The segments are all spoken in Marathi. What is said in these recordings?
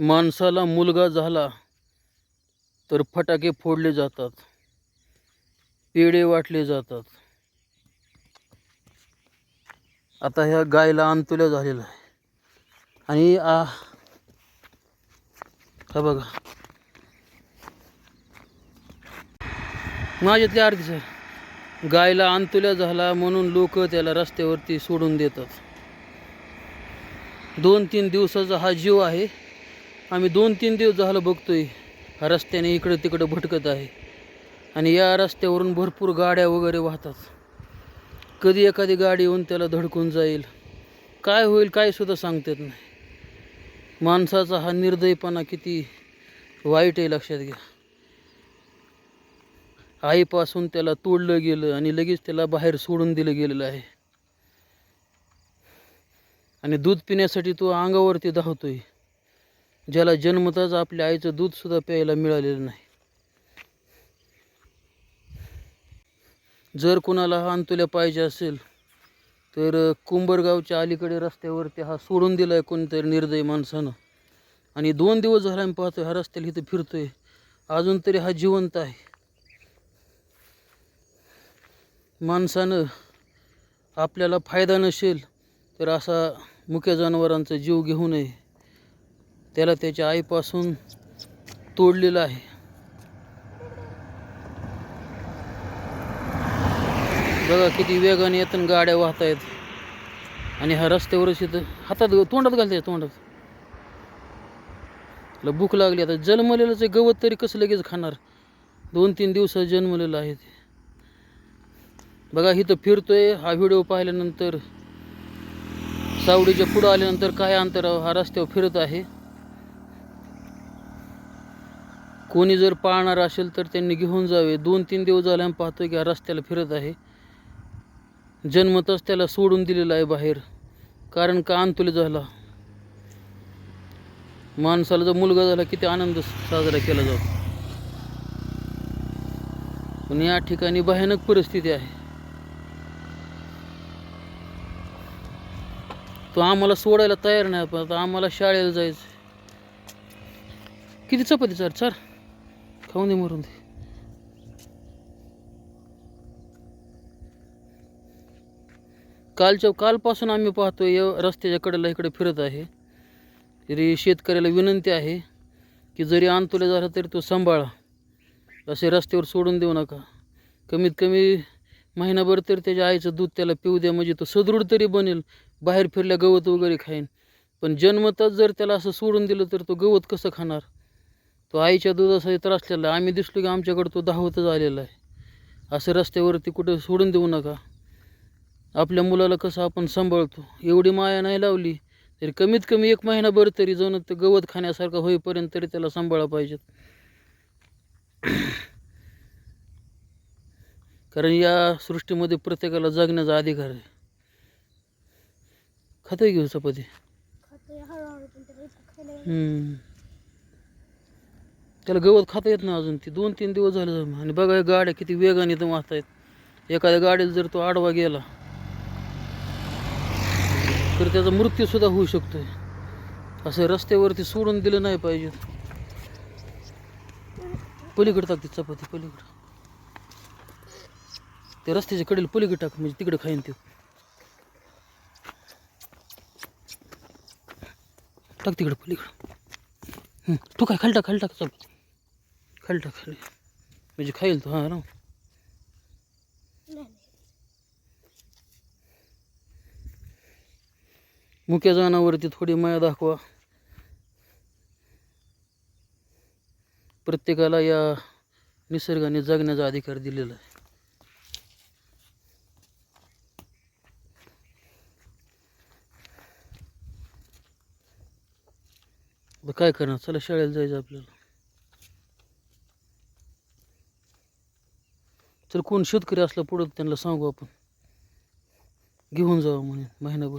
माणसाला मुलगा झाला तर फटाके फोडले जातात पेढे वाटले जातात. आता ह्या गायला अंतुल्या झालेलं आहे आणि आ हा बघा. माझ्यातली अर्धी सर गायला अंतुल्या झाला म्हणून लोक त्याला रस्त्यावरती सोडून देतात. दोन तीन दिवसाचा हा जीव आहे. आम्ही दोन तीन दिवस झालं बघतोय. आहे रस्त्याने इकडं तिकडं भटकत आहे. आणि या रस्त्यावरून भरपूर गाड्या वगैरे वाहतात. कधी एखादी गाडी येऊन त्याला धडकून जाईल. काय होईल काय सुद्धा सांगता येत नाही. माणसाचा हा निर्दयपणा किती वाईट आहे लक्षात घ्या. आईपासून त्याला तोडलं गेलं आणि लगेच त्याला बाहेर सोडून दिलं गेलेलं आहे. आणि दूध पिण्यासाठी तो अंगावरती धावतोय. ज्याला जन्मताच आपल्या आईचं दूध सुद्धा प्यायला मिळालेलं नाही. जर कुणाला हा अंतुल्या पाहिजे असेल तर कुंभरगावच्या अलीकडे रस्त्यावरती हा सोडून दिला आहे कोणतरी निर्दयी माणसानं. आणि दोन दिवस झाला आम्ही पाहतोय हा रस्त्याला इथं फिरतोय. अजून तरी हा जिवंत आहे. माणसानं आपल्याला फायदा नसेल तर असा मुक्या जनावरांचा जीव घेऊ नये. त्याला त्याच्या आईपासून तोडलेलं आहे. बघा किती वेगाने येतात गाड्या वाहत आहेत आणि हा रस्त्यावरच इथं हातात तोंडात घालते तोंडात. त्याला भूक लागली आता. जन्मलेलंच आहे, गवत तरी कसं लगेच खाणार? दोन तीन दिवसात जन्मलेलं आहे ते. बघा इथं फिरतोय. हा व्हिडिओ पाहिल्यानंतर सावडीच्या पुढं आल्यानंतर काय अंतरावर हा रस्त्यावर फिरत आहे? कोणी जर पाळणार असेल तर त्यांनी घेऊन जावे. दोन तीन दिवस झाले आम्ही पाहतोय की हा रस्त्याला फिरत आहे. जन्मतच त्याला सोडून दिलेलं आहे बाहेर. कारण का अंतुले झाला? माणसाला जर मुलगा झाला किती आनंद साजरा केला जातो पण या ठिकाणी भयानक परिस्थिती आहे. तो आम्हाला सोडायला तयार नाही. पण आता आम्हाला शाळेला जायचं किती चपाती सर सर खाऊ दे मरून दे कालच्या कालपासून आम्ही पाहतो या रस्त्याच्या कडेला इकडे फिरत आहे. तरी शेतकऱ्याला विनंती आहे की जरी आणतोले झाला तरी तो सांभाळा. असे रस्त्यावर सोडून देऊ नका. कमीत कमी महिनाभर तरी त्याच्या आईचं दूध त्याला पिऊ द्या म्हणजे तो सदृढ तरी बनेल बाहेर फिरल्या गवत वगैरे खाईन. पण जन्मतच जर त्याला असं सोडून दिलं तर तो गवत कसं खाणार? तो आईच्या दुधासाठी त्रासलेला आहे आम्ही दिसलो की आमच्याकडं तो धावतच आलेला आहे. असं रस्त्यावरती कुठं सोडून देऊ नका. आपल्या मुलाला कसं आपण सांभाळतो? एवढी माया नाही लावली तरी कमीत कमी एक महिनाभर तरी जाऊन ते गवत खाण्यासारखं होईपर्यंत तरी त्याला सांभाळा पाहिजेत कारण या सृष्टीमध्ये प्रत्येकाला जगण्याचा अधिकार आहे. खातोय घेऊ चपाती. त्याला गवत खाता येत नाही अजून. ती दोन तीन दिवस झाले आणि बघा गाड्या किती वेगाने इथं वाहत आहेत एखाद्या गाडीला जर तो आडवा गेला तर त्याचा मृत्यूसुद्धा होऊ शकतोय. असं रस्त्यावरती सोडून दिलं नाही पाहिजे. पलीकडे टाक ती चपाती पलीकडे. ते रस्त्याच्या कडेला पलीकडे टाक म्हणजे तिकडे खाईन ते. टाक तिकडे पलीकडे. तू काय खाली टाक खाली टाक चपाती. खाली टाक खाली म्हणजे खाईल तो हां ना. मुक्या जनावरती थोडी माया दाखवा. प्रत्येकाला या निसर्गाने जगण्याचा अधिकार दिलेला आहे. काय करणार? चला शाळेला जायचं आपल्याला. चल कोण शेतकरी असला पुढं त्यांना सांगू आपण. घेऊन जावं म्हणे महिनाभर.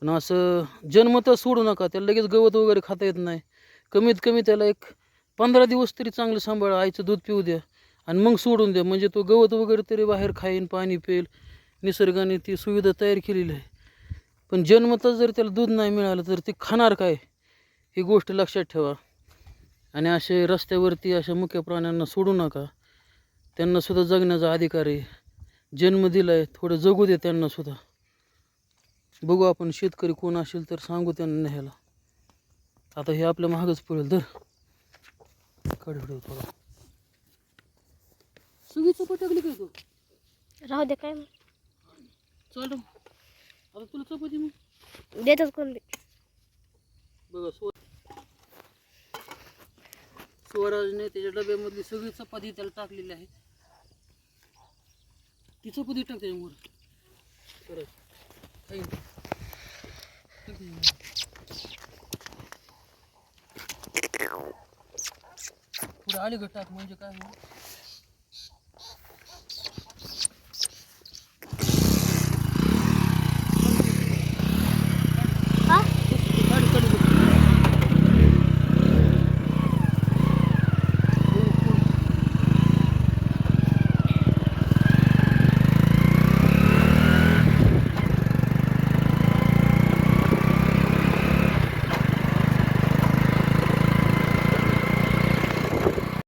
पण असं जन्मतच सोडू नका त्याला लगेच गवत वगैरे खाता येत नाही. कमीत कमी त्याला एक पंधरा दिवस तरी चांगलं सांभाळा आईचं दूध पिऊ द्या आणि मग सोडून द्या. म्हणजे तो गवत वगैरे तरी बाहेर खाईन पाणी पेल निसर्गाने ती सुविधा तयार केलेली आहे. पण जन्मतच जर त्याला दूध नाही मिळालं तर ते खाणार काय? ही गोष्ट लक्षात ठेवा. आणि असे रस्त्यावरती अशा मुख्य प्राण्यांना सोडू नका. त्यांना सुद्धा जगण्याचा अधिकार आहे. जन्म दिला आहे थोडं जगू दे त्यांना सुद्धा. बघू आपण शेतकरी कोण असेल तर सांगू त्यांना न्यायला. आता हे आपल्या महागच पडेल तर कडे थोडा. सगळी चपाती काय तू? राहू दे काय. चाल आता तुला चपाती मग. देतात कोण बी. बघा स्व स्वराजने त्याच्या डब्यामधली सगळी चपाती त्याला टाकलेली आहे. ती चपाती टाक त्याच्यावर त्याच्यावर. पुढे आली टाक म्हणजे काय?